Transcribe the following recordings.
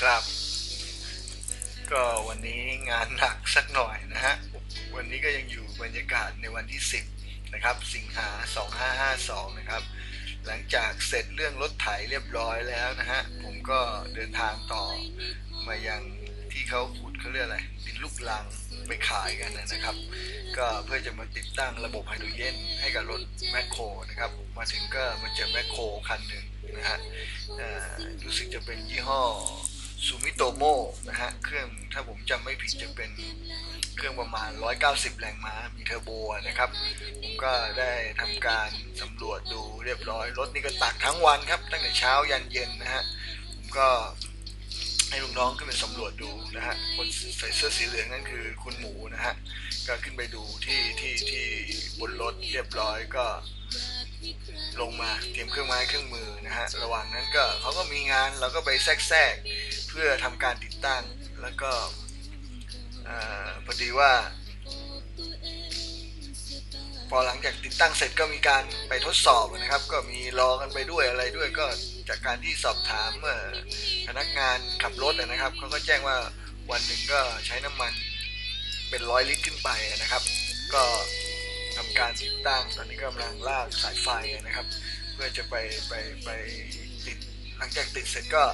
ครับ ก็วันนี้งานหนักสักหน่อยนะฮะ วันนี้ก็ยังอยู่บรรยากาศในวันที่ 10 นะครับ สิงหา 2552 นะครับ หลังจากเสร็จเรื่องรถไถเรียบร้อยแล้วนะฮะ ผมก็เดินทางต่อมายังที่เขาขุดเขาเรียกอะไรดินลูกลังไปขายกันนะครับ ก็เพื่อจะมาติดตั้งระบบไฮโดรเจนให้กับรถแมคโครนะครับ มาถึงก็มาเจอแมคโครคันหนึ่งนะฮะรู้สึกจะเป็นยี่ห้อ ซูมิโตโมนะฮะ เครื่องถ้าผมจำไม่ผิดจะเป็นเครื่องประมาณ 190 แรงม้า มีเทอร์โบนะครับ ผมก็ได้ทำการสำรวจดูเรียบร้อย รถนี่ก็ตักทั้งวันครับ ตั้งแต่เช้ายันเย็นนะฮะ ผมก็ให้ลูกน้องขึ้นไปสำรวจดูนะฮะ คนใส่เสื้อสีเหลืองนั่นคือคุณหมูนะฮะ ก็ขึ้นไปดูที่ที่ที่บนรถเรียบร้อยก็ลงมาเตรียมเครื่องไม้เครื่องมือนะฮะ ระหว่างนั้นก็เขาก็มีงานเราก็ไปแทรกแทรก เพื่อทำการติดตั้ง แล้วก็พอดีว่า พอหลังจากติดตั้งเสร็จก็มีการไปทดสอบนะครับ ก็มีรอกันไปด้วยอะไรด้วยก็จากการที่สอบถามเมื่อพนักงานขับรถนะครับเขาก็แจ้งว่าวันหนึ่งก็ใช้น้ำมันเป็นร้อยลิตรขึ้นไปนะครับ ก็ทำการติดตั้งตอนนี้กำลังลากสายไฟนะครับ เพื่อจะไปไปไป งจากติดเสร็จก็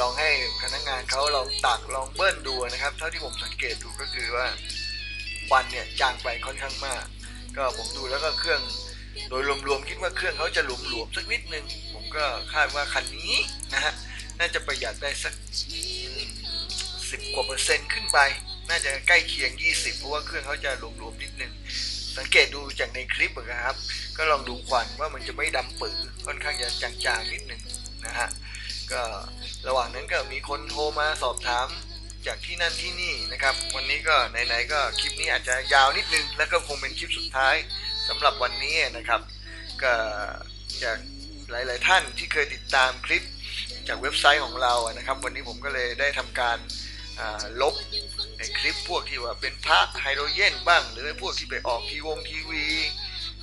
ลองให้พนักงานเขาลองตักลองเบิ้ลดูนะครับ เท่าที่ผมสังเกตดูก็คือว่าควันเนี่ยจางไปค่อนข้างมาก ก็ผมดูแล้วก็เครื่องโดยรวมๆคิดว่าเครื่องเขาจะหลวมๆสักนิดนึง ผมก็คาดว่าคันนี้นะฮะน่าจะประหยัดได้สักสิบกว่าเปอร์เซ็นต์ขึ้นไป น่าจะใกล้เคียง 20 เพราะว่าเครื่องเขาจะหลวมๆนิดนึง สังเกตดูจากในคลิปอะครับ ก็ลองดูควันว่ามันจะไม่ดำปื้อค่อนข้างจะจางๆนิดนึงนะฮะ ก็ระหว่างนั้นก็มีคนโทรมาสอบถามจากที่นั่นที่นี่นะครับ วันนี้ก็ไหนๆก็คลิปนี้อาจจะยาวนิดนึง แล้วก็คงเป็นคลิปสุดท้ายสำหรับวันนี้นะครับ ก็จากหลาย ๆ ท่านที่เคยติดตามคลิปจากเว็บไซต์ของเรานะครับ วันนี้ผมก็เลยได้ทำการลบในคลิปพวกที่ว่าเป็นพระไฮโดรเจนบ้าง หรือพวกที่ไปออกทีวงทีวี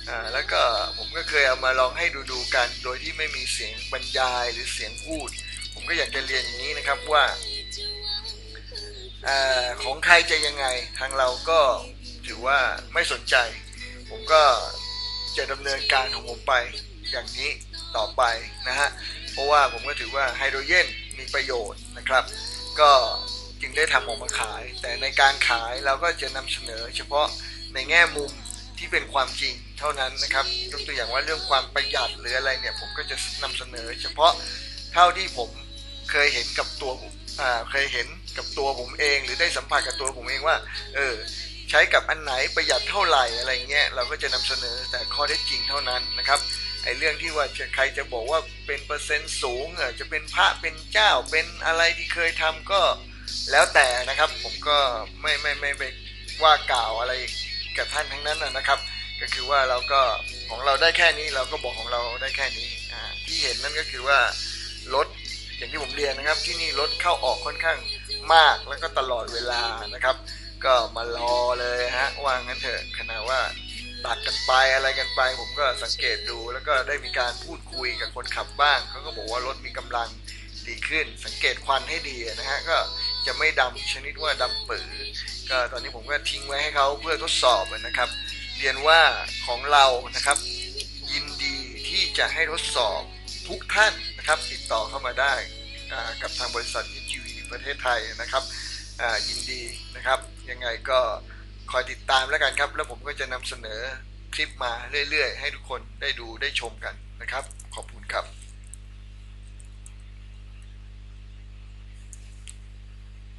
อ่าแล้วก็ผมก็เคยเอามาลองให้ดูดูกัน โดยที่ไม่มีเสียงบรรยายหรือเสียงพูด ผมก็อยากจะเรียนอย่างนี้นะครับว่าอาของใครจะยังไงทางเราก็ถือว่าไม่สนใจ ผมก็จะดำเนินการของผมไปอย่างนี้ต่อไปนะฮะเพราะว่าผมก็ถือว่าไฮโดรเจนมีประโยชน์นะครับ ก็จึงได้ทำออกมาขาย แต่ในการขายเราก็จะนำเสนอเฉพาะในแง่มุม ที่เป็นความจริงเท่านั้นนะครับยกตัวอย่างว่าเรื่องความประหยัดหรืออะไรเนี่ยผมก็จะนำเสนอ เฉพาะเท่าที่ผมเคยเห็นกับตัวอ่าเคยเห็นกับตัวผมเอง หรือได้สัมผัสกับตัวผมเองว่าเออใช้กับอันไหนประหยัดเท่าไหร่อะไรเงี้ยเราก็จะนำเสนอแต่ข้อเท็จจริงเท่านั้นนะครับไอ้เรื่องที่ว่าจะใครจะบอกว่าเป็นเปอร์เซ็นต์สูงเออจะเป็นพระเป็นเจ้าเป็นอะไรที่เคยทำก็แล้วแต่นะครับ ผมก็ไม่ไม่ไม่ไปว่ากล่าวอะไร กับท่านทั้งนั้นนะครับ ก็คือว่าเราก็ของเราได้แค่นี้เราก็บอกของเราได้แค่นี้ที่เห็นนั่นก็คือว่ารถอย่างที่ผมเรียนนะครับ ที่นี่รถเข้าออกค่อนข้างมากแล้วก็ตลอดเวลานะครับ ก็มารอเลยฮะว่างั้นเถอะขณะว่าตัดกันไปอะไรกันไป ผมก็สังเกตดูแล้วก็ได้มีการพูดคุยกับคนขับบ้างเขาก็บอกว่ารถมีกำลังดีขึ้น สังเกตควันให้ดีนะฮะก็จะไม่ดำชนิดว่าดำปือ ก็ตอนนี้ผมก็ทิ้งไว้ให้เขาเพื่อทดสอบนะครับ เรียนว่าของเรานะครับ ยินดีที่จะให้ทดสอบทุกท่านนะครับ ติดต่อเข้ามาได้กับทางบริษัททีวีประเทศไทยนะครับยินดีนะครับ ยังไงก็คอยติดตามแล้วกันครับ แล้วผมก็จะนำเสนอคลิปมาเรื่อยๆ ให้ทุกคนได้ดูได้ชมกันนะครับ ขอบคุณ